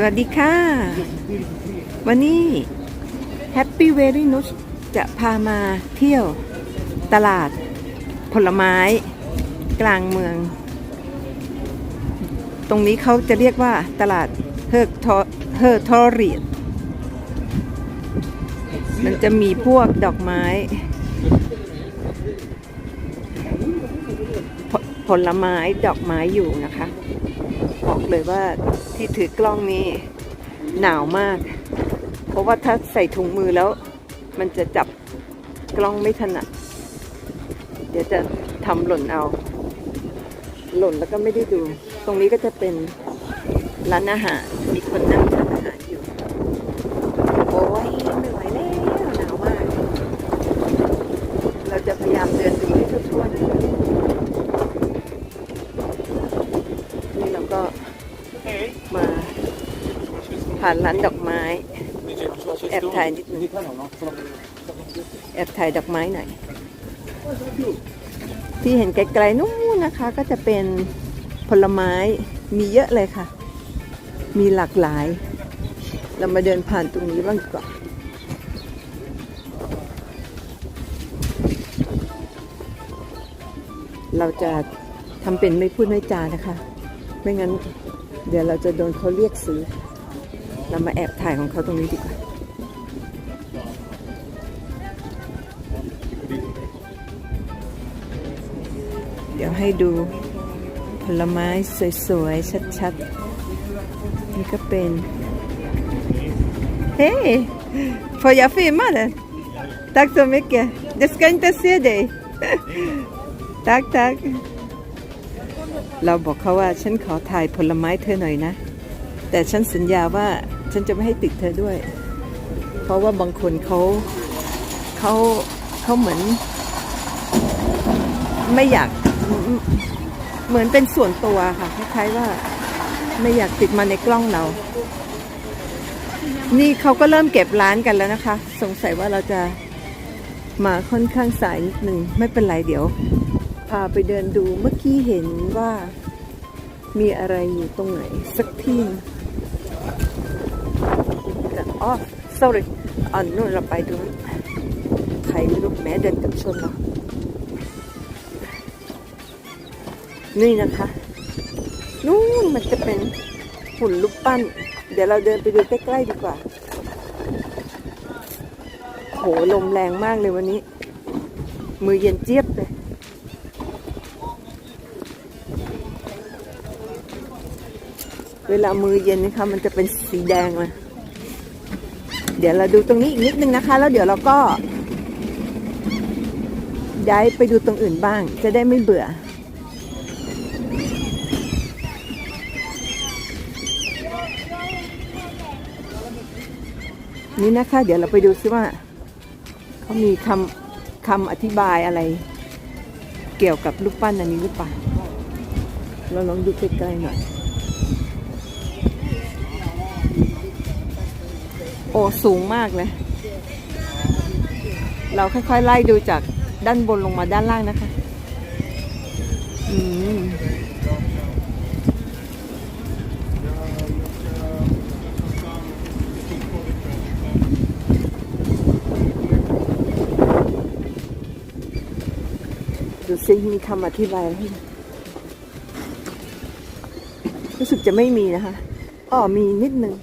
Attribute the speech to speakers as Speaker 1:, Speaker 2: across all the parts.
Speaker 1: สวัสดีค่ะ วันนี้ Happy Very n u t จะพามาเที่ยวตลาดผลไม้กลางเมือง ตรงนี้เขาจะเรียกว่าตลาดเฮอร์ทเฮอร์ทอเรียนมันจะมีพวกดอกไม้ผผลไม้ดอกไม้อยู่นะคะ บอกเลยว่าที่ถือกล้องนี้หนาวมาก เพราะว่าถ้าใส่ถุงมือแล้ว มันจะจับกล้องไม่ถนัดเดี๋ยวจะทำหล่นเอา หล่นแล้วก็ไม่ได้ดู ตรงนี้ก็จะเป็นร้านอาหาร มีคนนั่งทานอาหารอยู่ โอ้ยไม่ไหวแล้วหนาวมาก เราจะพยายามเดินดู ผ่านร้านดอกไม้ แอบถ่ายนิดนึงแอบถ่ายดอกไม้หน่อย ที่เห็นไกลๆนู้นนะคะ ก็จะเป็นผลไม้มีเยอะเลยค่ะ มีหลากหลาย เรามาเดินผ่านตรงนี้บ้างดีกว่าเราจะทำเป็นไม่พูดไม่จานะคะ ไม่งั้นเดี๋ยวเราจะโดนเขาเรียกซื้อ เรามาแอบถ่ายของเขาตรงนี้ดีกว่า เดี๋ยวให้ดูผลไม้สวยๆ ชัดๆ นี่ก็เป็น เฮ้ får jag filma den? Tack så mycket. Jag ska inte se dig. tack, tack. เราบอกเขาว่าฉันขอถ่ายผลไม้เธอหน่อยนะ แต่ฉันสัญญาว่า ฉันจะไม่ให้ติดเธอด้วย เพราะว่าบางคนเขาเขาเขาเหมือน ไม่อยากเหมือนเป็นส่วนตัวค่ะคล้ายๆว่า ไม่อยากติดมาในกล้องเรา นี่เขาก็เริ่มเก็บร้านกันแล้วนะคะ สงสัยว่าเราจะมาค่อนข้างสายนิดหนึ่งไม่เป็นไรเดี๋ยว พาไปเดินดูเมื่อกี้เห็นว่ามีอะไรอยู่ตรงไหนสักที่ อ๋อ sorry อันนู้นเราไปตรงนู้นใครไม่รู้แม้เดินกับชนเรานี่นะคะ นู่นมันจะเป็นหุ่นรูปปั้น เดี๋ยวเราเดินไปดูใกล้ๆดีกว่า โห ลมแรงมากเลยวันนี้ มือเย็นเจี๊ยบเลย เวลามือเย็นนะคะ มันจะเป็นสีแดงเลย เดี๋ยวเราดูตรงนี้อีกนิดนึงนะคะ แล้วเดี๋ยวเราก็ ย้ายไปดูตรงอื่นบ้าง จะได้ไม่เบื่อ นี่นะคะ เดี๋ยวเราไปดูซิว่า เขามีคำคำอธิบายอะไร เกี่ยวกับรูปปั้นอันนี้หรือเปล่าเราลองดูใกล้ๆหน่อย อ้สูงมากเลย เราค่อยๆไล่ดูจากด้านบนลงมาด้านล่างนะคะ อืมดูซิมีคำอธิบายไรให้รู้สึกจะไม่มีนะคะอ๋อมีนิดนึง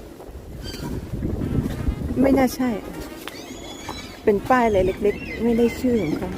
Speaker 1: ไม่น่าใช่ เป็นป้ายอะไรเล็ก ๆ ไม่ได้ชื่อของเขา